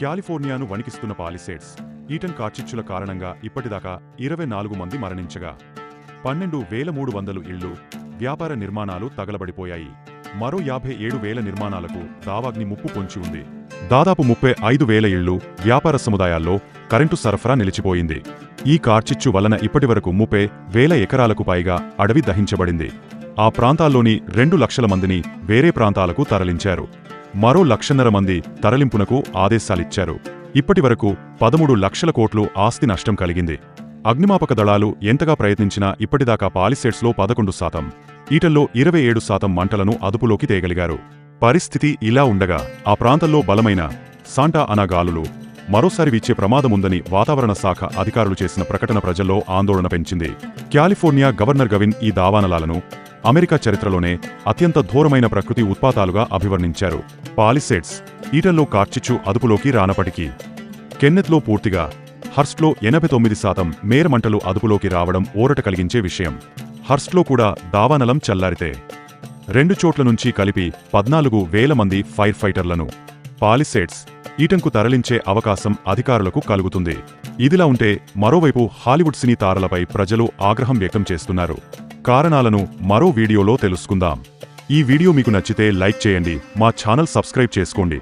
కాలిఫోర్నియాను వణికిస్తున్న పాలిసేడ్స్ eaten కార్చిచ్చుల కారణంగా ఇప్పటిదాకా ఇరవై నాలుగు మంది మరణించగా పన్నెండు వేల మూడు వందలు ఇళ్ళు వ్యాపార నిర్మాణాలు తగలబడిపోయాయి. మరో యాభై ఏడు వేల నిర్మాణాలకు దావాగ్ని ముప్పు పొంచి ఉంది. దాదాపు ముప్పై ఐదు వేల ఇళ్ళు వ్యాపార సముదాయాల్లో కరెంటు సరఫరా నిలిచిపోయింది. ఈ కార్చిచ్చు వలన ఇప్పటివరకు ముప్పై వేల ఎకరాలకు పైగా అడవి దహించబడింది. ఆ ప్రాంతాల్లోని రెండు లక్షల మందిని వేరే ప్రాంతాలకు తరలించారు. మరో లక్షన్నర మంది తరలింపునకు ఆదేశాలిచ్చారు. ఇప్పటివరకు పదమూడు లక్షల కోట్లు ఆస్తి నష్టం కలిగింది. అగ్నిమాపక దళాలు ఎంతగా ప్రయత్నించినా ఇప్పటిదాకా పాలిసేట్స్లో పదకొండు శాతం ఈటల్లో ఇరవై ఏడు శాతం మంటలను అదుపులోకి తేగలిగారు. పరిస్థితి ఇలా ఉండగా ఆ ప్రాంతంలో బలమైన సాంటా అనా గాలులు మరోసారి వీచే ప్రమాదముందని వాతావరణ శాఖ అధికారులు చేసిన ప్రకటన ప్రజల్లో ఆందోళన పెంచింది. కాలిఫోర్నియా గవర్నర్ గవిన్ ఈ దావానలాలను అమెరికా చరిత్రలోనే అత్యంత ఘోరమైన ప్రకృతి ఉత్పాతాలుగా అభివర్ణించారు. పాలిసేడ్స్ ఈటల్లో కార్చిచ్చు అదుపులోకి రానప్పటికీ కెన్నెత్లో పూర్తిగా హర్స్ట్లో ఎనభై తొమ్మిది శాతం మేరమంటలు అదుపులోకి రావడం ఊరట కలిగించే విషయం. హర్స్ట్లో కూడా దావానలం చల్లారితే రెండు చోట్ల నుంచి కలిపి పద్నాలుగు వేల మంది ఫైర్ ఫైటర్లను. పాలిసేడ్స్ ఈటంకు తరలించే అవకాశం అధికారులకు కలుగుతుంది. ఇదిలా ఉంటే మరోవైపు హాలీవుడ్ సినీ తారలపై ప్రజలు ఆగ్రహం వ్యక్తం చేస్తున్నారు. కారణాలను మరో వీడియోలో తెలుసుకుందాం. ఈ వీడియో మీకు నచ్చితే లైక్ చేయండి మా ఛానల్ సబ్స్క్రైబ్ చేసుకోండి.